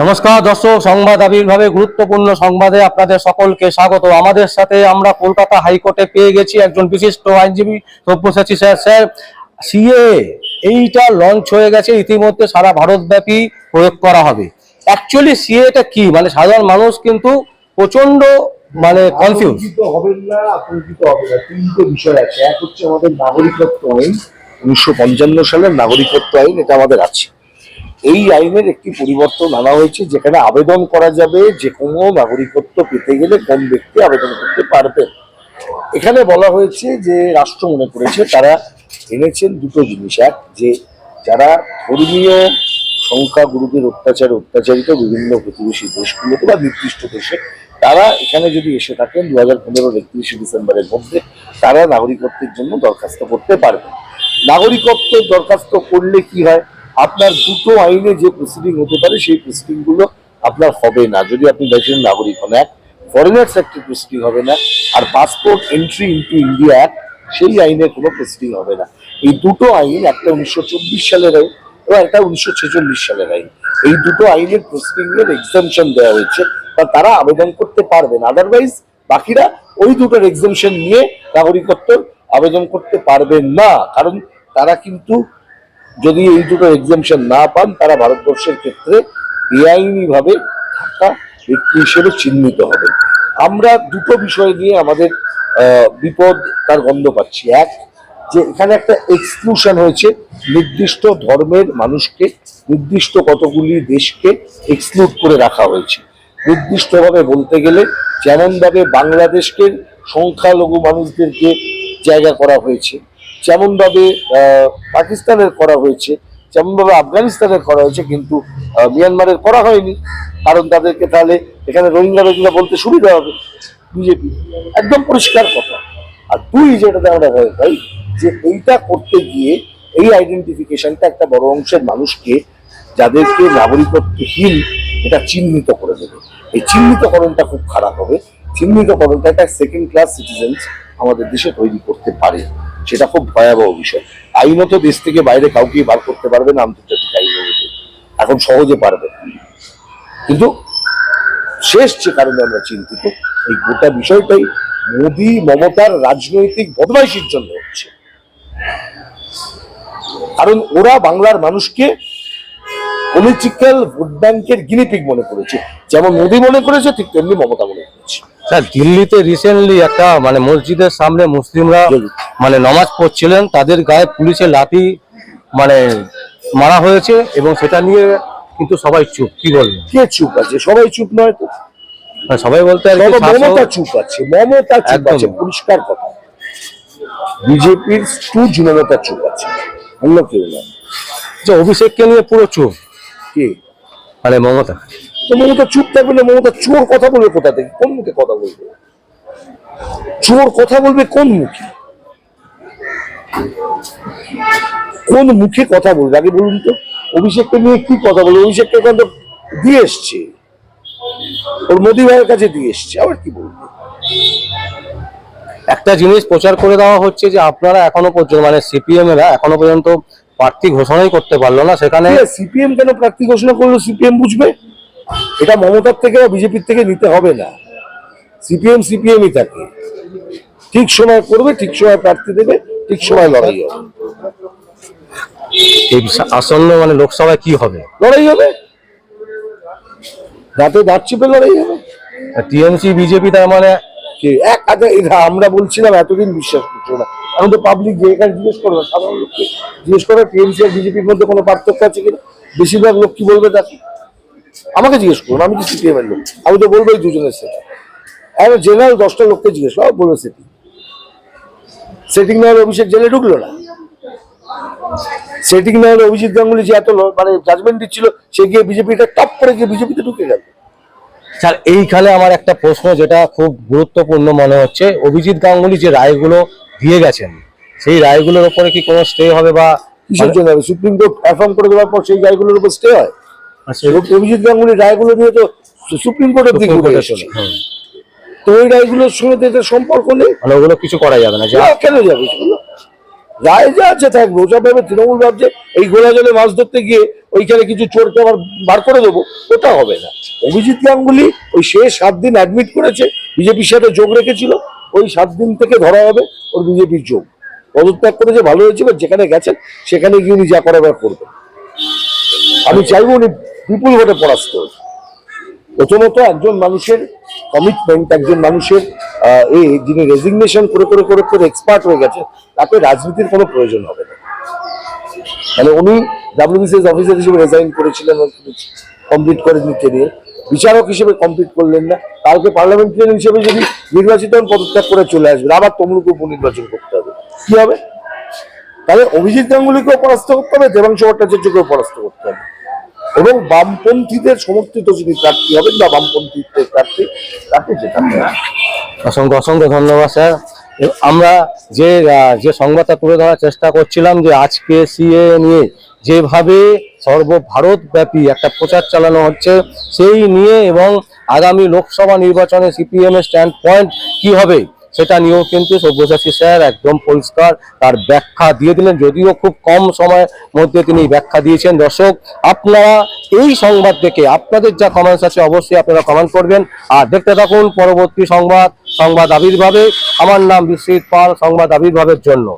নমস্কার দর্শক সংবাদ আবির্ভাবে গুরুত্বপূর্ণ সংবাদে আপনাদের সকলকে স্বাগত। আমাদের সাথে আমরা কলকাতা হাইকোর্টে পেয়ে গেছি একজন বিশিষ্ট আইনজীবী Sabyasachi sir. Sir C A এইটা লঞ্চ হয়ে গেছে ইতিমধ্যে সারা ভারতব্যাপী প্রয়োগ করা হবে। অ্যাকচুয়ালি সিএটা কি? মানে সাধারণ মানুষ কিন্তু প্রচণ্ড মানে কনফিউজ হবেন না আতঙ্কিত হবে না। তিনটে বিষয় আছে। এক হচ্ছে আমাদের নাগরিকত্ব আইন উনিশশো পঞ্চান্ন সালের নাগরিকত্ব আইন এটা আমাদের আছে। এই আইনের একটি পরিবর্তন আনা হয়েছে, যেখানে আবেদন করা যাবে যে কোনো নাগরিকত্ব পেতে গেলে কোন ব্যক্তি আবেদন করতে পারবেন এখানে বলা হয়েছে যে রাষ্ট্র মনে করেছে তারা এনেছেন দুটো জিনিস। এক, যে যারা ধর্মীয় সংখ্যাগুরুদের অত্যাচারে অত্যাচারিত বিভিন্ন প্রতিবেশী দেশগুলোতে বা নির্দিষ্ট দেশে, তারা এখানে যদি এসে থাকেন দু হাজার পনেরোর একত্রিশে ডিসেম্বরের মধ্যে, তারা নাগরিকত্বের জন্য দরখাস্ত করতে পারবেন। নাগরিকত্ব দরখাস্ত করলে কি হয়? আপনার দুটো আইনে যে প্রসিডিং হতে পারে, সেই প্রসিডিংগুলো আপনার হবে না। যদি আপনি দেশের নাগরিক হন এক ফরেনার্স অ্যাক্টের প্রসিডিং হবে না, আর passport entry into India act সেই আইনে কোনো প্রসিডিং হবে না। এই দুটো আইন, একটা উনিশশো চব্বিশ সালের আইন এবং একটা উনিশশো ছেচল্লিশ সালের আইন। এই দুটো আইনের প্রসিডিং এর এক্সামশন দেওয়া হয়েছে, বা তারা আবেদন করতে পারবেন। আদারওয়াইজ বাকিরা ওই দুটোর এক্সামশন নিয়ে নাগরিকত্ব আবেদন করতে পারবেন না। কারণ তারা কিন্তু যদি এই দুটো এক্সামশন না পান, তারা ভারতবর্ষের ক্ষেত্রে বেআইনি ভাবে থাকা ব্যক্তি হিসেবে চিহ্নিত হবে। আমরা দুটো বিষয় নিয়ে আমাদের বিপদ তার গন্ধ পাচ্ছি। এক, যে এখানে একটা এক্সক্লুশন হয়েছে, নির্দিষ্ট ধর্মের মানুষকে, নির্দিষ্ট কতগুলি দেশকে এক্সক্লুড করে রাখা হয়েছে। নির্দিষ্টভাবে বলতে গেলে, যেমনভাবে বাংলাদেশকে সংখ্যালঘু মানুষদেরকে জায়গা করা হয়েছে যেমনভাবে পাকিস্তানের করা হয়েছে, যেমনভাবে আফগানিস্তানের করা হয়েছে, কিন্তু মিয়ানমারের করা হয়নি। কারণ তাদেরকে তাহলে এখানে রোহিঙ্গা রোহিঙ্গা বলতে সুবিধা হবে বিজেপি। একদম পরিষ্কার কথা। আর দুই যেটাতে আমরা ভয় পাই যে এইটা করতে গিয়ে এই আইডেন্টিফিকেশনটা একটা বড় অংশের মানুষকে, যাদেরকে নাগরিকত্বহীন এটা চিহ্নিত করে দেবে। এই চিহ্নিতকরণটা খুব খারাপ হবে। চিহ্নিতকরণটা একটা সেকেন্ড ক্লাস সিটিজেন্স আমাদের দেশে তৈরি করতে পারে। সেটা খুব ভয়াবহ বিষয়। আইনত দেশ থেকে বাইরে কাউকে বার করতে পারবে না আন্তর্জাতিক আইন এখন সহজে পারবে। কিন্তু শেষ যে কারণে আমরা চিন্তিত, এই গোটা বিষয়টাই মোদী মমতার রাজনৈতিক বদমাইশির জন্য হচ্ছে। কারণ ওরা বাংলার মানুষকে পলিটিক্যাল ভোট ব্যাংকের গিনিপিক মনে করেছে। যেমন মোদী মনে করেছে ঠিক তেমনি মমতা মনে করেছে। স্যার দিল্লিতে রিসেন্টলি একটা মানে মসজিদের সামনে মুসলিমরা মানে নামাজ পড়ছিলেন তাদের গায়ে পুলিশের লাঠি মানে মারা হয়েছে এবং সেটা নিয়ে কিন্তু সবাই চুপ। কি বলবেন? কে চুপ আছে? সবাই চুপ নয় তো? মানে সবাই বলতে মমতা চুপ আছে মমতা চুপ। আছে পরিষ্কার কথা। বিজেপির মমতা চুপ আছে অন্য কেউ না যে অভিষেককে নিয়ে পুরো চুপ। কে? মানে মমতা। তো মমতা চুপ থাকবে না? মমতা চোর কথা বলবে কোথা থেকে? কোন মুখে কথা বলবে? চোর কথা বলবে কোন মুখে? কোন মুখে কথা বলবে? আগে বলুন তো। অভিষেককে নিয়ে কি কথা বলবে? অভিষেককে এখন তো দিয়ে এসছে। ওর মোদী ভাইয়ের কাছে দিয়ে এসছে। আবার কি বলবে? একটা জিনিস প্রচার করে দেওয়া হচ্ছে যে আপনারা এখনও পর্যন্ত মানে সিপিএম এরা এখনও পর্যন্ত প্রার্থী ঘোষণাই করতে পারল না সেখানে সিপিএম কেন প্রার্থী ঘোষণা করল? সিপিএম বুঝবে? এটা মমতার থেকে বা বিজেপির থেকে নিতে হবে না। সিপিএম সিপিএমই থাকে। ঠিক সময় করবে ঠিক সময় প্রার্থী দেবে ঠিক সময় লড়াই হবে। এই আসন্ন মানে লোকসভায় কি হবে? লড়াই হবে। রাতে দাঁত চিপে লড়াই হবে। টিএমসি বিজেপি তার মানে এক আমরা বলছিলাম এতদিন বিশ্বাস করছ না। এখন তো পাবলিক যে এখানে জিজ্ঞেস করবে, সাধারণ লোককে জিজ্ঞেস করবে টিএমসি আর বিজেপির মধ্যে কোনো পার্থক্য আছে কিনা? বেশিরভাগ লোক কি বলবে তাকে? আমাকে জিজ্ঞেস করুন, আমি কি সিপিএম এর লোক। আমি তো বলব এই দুজনের সেটা। এখন জেনারেল দশটা লোককে জিজ্ঞেস করো, বলবে সেটিং সেটিং না হলে অভিষেক জেলে ঢুকলো না। সেটিং না হলে অভিজিৎ গাঙ্গুলি যে এত মানে জাজমেন্ট দিচ্ছিল, সে গিয়ে বিজেপিটা টপ করে গিয়ে বিজেপিতে ঢুকে গেল। স্যার, এইখানে আমার একটা প্রশ্ন, যেটা খুব গুরুত্বপূর্ণ মনে হচ্ছে। অভিজিৎ গাঙ্গুলি যে রায়গুলো দিয়ে গেছেন সেই রায়গুলোর উপরে কি কোনো স্টে হবে বা কিসের জন্য? হবে সুপ্রিম কোর্ট অ্যাফার্ম করে দেওয়ার পর সেই রায়গুলোর উপর স্টে হয়? আচ্ছা, অভিজিৎ গাঙ্গুলির রায়গুলো নিয়ে তো সুপ্রিম কোর্টের দিকে হুম। তো ওই রায়গুলোর সঙ্গে তো এটার সম্পর্ক নেই। মানে ওগুলো কিছু করা যাবে না কেন যাবে? রায় যা আছে থাকবে ওসব ভাবে তৃণমূল ভাবছে এই গোলা জলে মাছ ধরতে গিয়ে ওইখানে কিছু চোরকে আবার বার করে দেবো ওটা হবে না। অভিজিৎ গাঙ্গুলি ওই শেষ সাত দিন অ্যাডমিট করেছে বিজেপির সাথে যোগ রেখেছিল ওই সাত দিন থেকে ধরা হবে ওর বিজেপির যোগ। পদত্যাগ করে যে ভালো হয়েছে যেখানে গেছেন, সেখানে গিয়ে উনি যা করাবার করবেন। আমি চাইব উনি বিপুল ভোটে পরাস্ত। প্রথমত একজন মানুষের কমিটমেন্ট একজন মানুষের এ, যিনি রেজিগনেশন করে করে করে করে এক্সপার্ট হয়ে গেছে তাকে রাজনীতির কোনো প্রয়োজন হবে না। মানে উনি ডাব্লিউবিসিএস অফিসার হিসেবে রেজাইন করেছিলেন কমপ্লিট করে নিতে নিয়ে বিচারক হিসেবে কমপ্লিট করলেন না। কালকে পার্লামেন্টারিয়ান হিসেবে যদি নির্বাচিত হন, পদত্যাগ করে চলে আসবেন। আবার তমলুক উপনির্বাচন করতে হবে। কি হবে? তাহলে অভিজিৎ গাঙ্গুলিকেও পরাস্ত করতে হবে, দেবাংশু ভট্টাচার্যকেও পরাস্ত করতে হবে। এবং বামপন্থীদের সমর্থিত যিনি প্রার্থী হবেন বা বামপন্থীদের প্রার্থী, তাকে হবে অসংখ্য অসংখ্য ধন্যবাদ, স্যার। আমরা যে যে সংবাদটা তুলে ধরার চেষ্টা করছিলাম যে আজকে সিএ নিয়ে যেভাবে সর্বভারতব্যাপী একটা প্রচার চালানো হচ্ছে, সেই নিয়ে এবং আগামী লোকসভা নির্বাচনে সিপিএম এর স্ট্যান্ড পয়েন্ট কি হবে, সেটা নিয়েও কিন্তু সব্যসাচী স্যার একদম পরিষ্কার তার ব্যাখ্যা দিয়ে দিলেন। যদিও খুব কম সময়ের মধ্যে তিনি ব্যাখ্যা দিয়েছেন। দর্শক, আপনারা এই সংবাদ দেখে আপনাদের যা কমেন্টস আছে অবশ্যই আপনারা কমেন্ট করবেন। আর দেখতে থাকুন পরবর্তী সংবাদ সংবাদ আবির্ভাবে। আমার নাম বিশ্বজিৎ পাল, সংবাদ আবির্ভাবের জন্য।